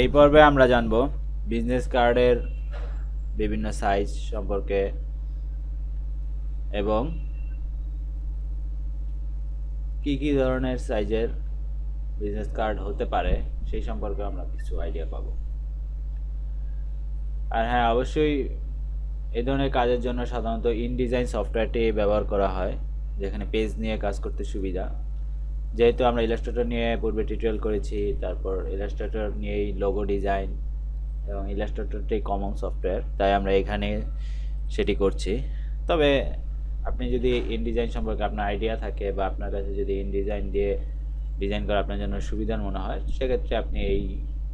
এই পর্বে আমরা জানব বিজনেস কার্ডের বিভিন্ন সাইজ সম্পর্কে এবং কি কি ধরনের সাইজের বিজনেস কার্ড হতে পারে সেই সম্পর্কে আমরা কিছু আইডিয়া পাবো। আর হ্যাঁ অবশ্যই এ ধরনের কাজের জন্য সাধারণত ইনডিজাইন সফটওয়্যারটি ব্যবহার করা হয়, যেখানে পেজ নিয়ে কাজ করতে সুবিধা। যেহেতু আমরা ইলাস্ট্রেটর নিয়ে পূর্বে টিউটোরিয়াল করেছি, তারপর ইলাস্ট্রেটর নিয়েই লোগো ডিজাইন এবং ইলাস্ট্রেটরটি কমন সফটওয়্যার তাই আমরা এখানে সেটি করছি। তবে আপনি যদি ইনডিজাইন সম্পর্কে আপনার আইডিয়া থাকে বা আপনার কাছে যদি ইনডিজাইন দিয়ে ডিজাইন করা আপনার জন্য সুবিধার মনে হয়, সেক্ষেত্রে আপনি এই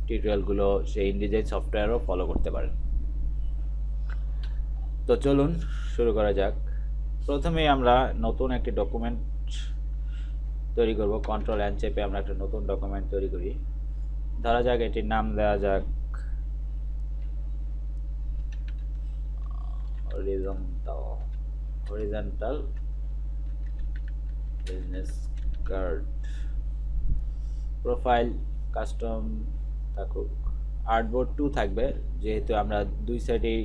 টিউটোরিয়ালগুলো সেই ইনডিজাইন সফটওয়্যারও ফলো করতে পারেন। তো চলুন শুরু করা যাক। প্রথমেই আমরা নতুন একটি ডকুমেন্ট তৈরি করব কন্ট্রোল অ্যান্ড চেপে আমরা একটা নতুন ডকুমেন্ট তৈরি করি। ধরা যাক, এটির নাম দেওয়া যাক। Horizontal horizontal business card profile custom থাকুক। আর্টবোর্ড টু থাকবে, যেহেতু আমরা দুই সাইডেই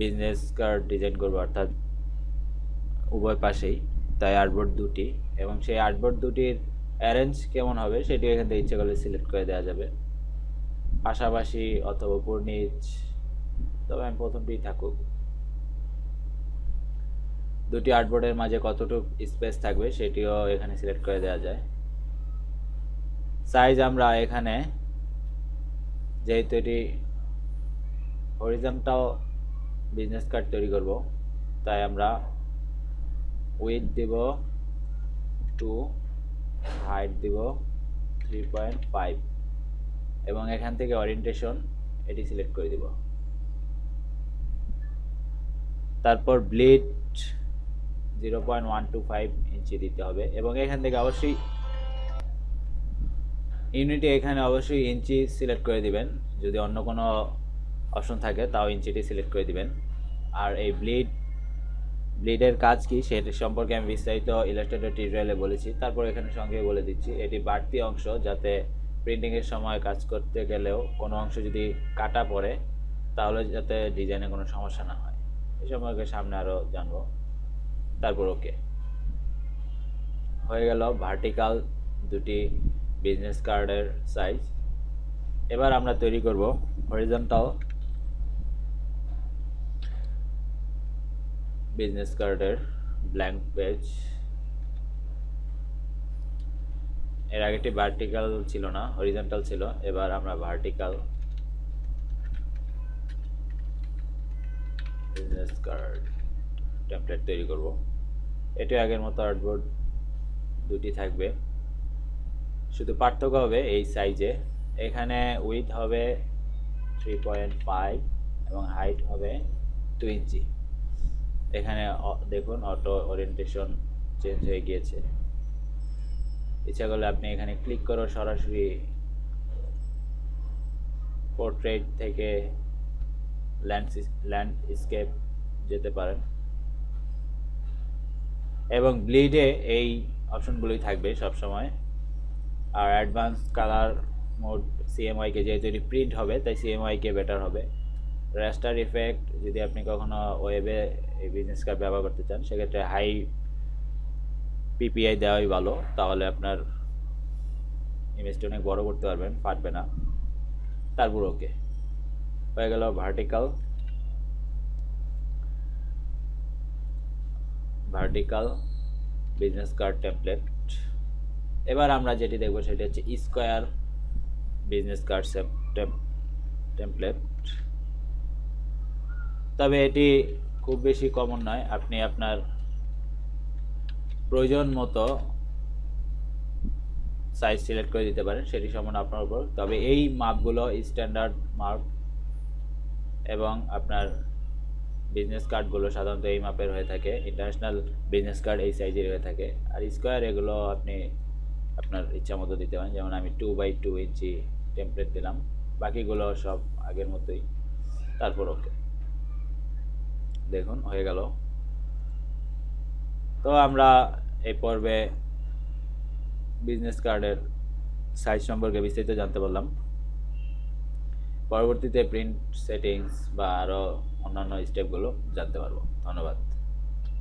বিজনেস কার্ড ডিজাইন করব, অর্থাৎ উভয় পাশেই। তাই আর্টবোর্ড দুটি এবং সেই আর্টবোর্ড দুটির অ্যারেঞ্জ কেমন হবে সেটি এখান থেকে ইচ্ছে করলে সিলেক্ট করে দেওয়া যাবে। পাশাপাশি অথবা নিচ তবে আমি প্রথমটি থাকুক। দুটি আর্টবোর্ডের মাঝে কতটুকু স্পেস থাকবে সেটিও এখানে সিলেক্ট করে দেওয়া যায়। সাইজ আমরা এখানে, যেহেতু এটি হরিজনটাও বিজনেস কার্ড তৈরি করব, তাই আমরা উইথ দিব টু হাইট দিব থ্রি পয়েন্ট ফাইভ এবং এখান থেকে অরিয়েন্টেশন এটি সিলেক্ট করে দিব। তারপর bleed zero point one two five inch দিতে হবে এবং এখান থেকে অবশ্যই ইউনিটে এখানে অবশ্যই ইঞ্চি সিলেক্ট করে দিবেন। যদি অন্য কোনো অপশন থাকে, তাও ইঞ্চিটি সিলেক্ট করে দিবেন। আর এই ব্লিড ব্লিডের কাজ কি সেটি সম্পর্কে আমি বিস্তারিত ইলাস্ট্রেটর টিউটোরিয়ালে বলেছি। তারপর এখানে সঙ্গে বলে দিচ্ছি, এটি বাড়তি অংশ যাতে প্রিন্টিংয়ের সময় কাজ করতে গেলেও কোনো অংশ যদি কাটা পড়ে, তাহলে যাতে ডিজাইনে কোনো সমস্যা না হয়। এই সম্পর্কে সামনে আরও জানব। তারপর ওকে হয়ে গেল ভার্টিক্যাল দুটি বিজনেস কার্ডের সাইজ এবার আমরা তৈরি করব হরিজন্টাল বিজনেস কার্ডের ব্ল্যাঙ্ক পেজ এর আগেটি ভার্টিক্যাল ছিল না হরিজন্টাল ছিল, এবার আমরা ভার্টিক্যাল বিজনেস কার্ড টেমপ্লেট তৈরি করব। এটি আগের মতো আর্টবোর্ড দুটি থাকবে। শুধু পার্থক্য হবে এই সাইজে এখানে উইথ হবে থ্রি পয়েন্ট ফাইভ এবং হাইট হবে টু ইঞ্চি এখানে দেখুন অটো ওরিয়েন্টেশন চেঞ্জ হয়ে গিয়েছে। ইচ্ছা করলে আপনি এখানে ক্লিক করো সরাসরি পোর্ট্রেট থেকে ল্যান্ড ল্যান্ডস্কেপ যেতে পারেন। এবং ব্লিডে এই অপশনগুলোই থাকবে সব সময় আর অ্যাডভান্স কালার মোড সিএমওয়াইকে যেহেতু এটি প্রিন্ট হবে, তাই সিএমওয়াইকে বেটার হবে। রেস্টার ইফেক্ট যদি আপনি কখনো ওয়েবে এই বিজনেস কার্ড ব্যবহার করতে চান, সেক্ষেত্রে হাই পিপিআই দেওয়াই ভালো। তাহলে আপনার ইমেজটা অনেক বড় করতে পারবেন, ফাটবে না। তারপর ওকে হয়ে গেল vertical vertical business card template এবার আমরা যেটি দেখব, সেটি হচ্ছে স্কোয়ার বিজনেস কার্ড টেমপ্লেট তবে এটি খুব বেশি কমন নয়। আপনি আপনার প্রয়োজন মতো সাইজ সিলেক্ট করে দিতে পারেন, সেটি সম্পূর্ণ আপনার উপর। তবে এই মাপগুলো স্ট্যান্ডার্ড মার্ক এবং আপনার বিজনেস কার্ডগুলো সাধারণত এই মাপের হয়ে থাকে। ইন্টারন্যাশনাল বিজনেস কার্ড এই সাইজের হয়ে থাকে। আর স্কোয়ার এগুলো আপনি আপনার ইচ্ছা মতো দিতে পারেন। যেমন আমি two by two inch template দিলাম। বাকিগুলো সব আগের মতোই। তারপর ওকে দেখুন, হয়ে গেল। তো আমরা এই পর্বে বিজনেস কার্ডের সাইজ সম্পর্কে বিস্তারিত জানতে পারলাম। পরবর্তীতে প্রিন্ট সেটিংস বা আরও অন্যান্য স্টেপগুলো জানতে পারব। ধন্যবাদ।